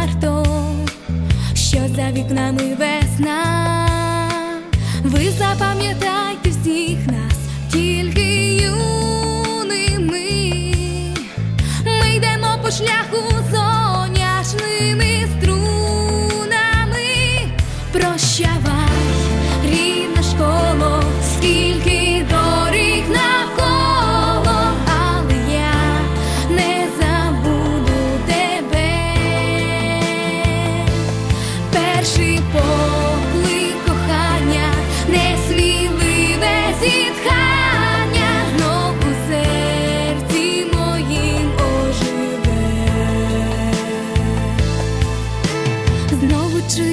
варто, що за вікнами весна, ви запам'ятайте всіх нас, тільки юними, ми йдемо по шляху соняшними струнами. Прощай.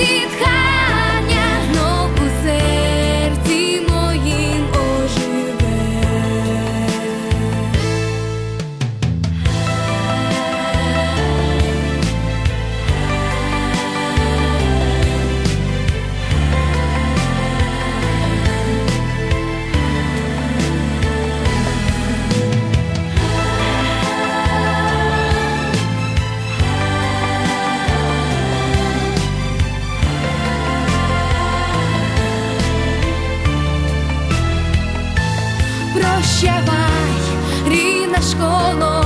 Dit gaat. Прощавай, рідна школо,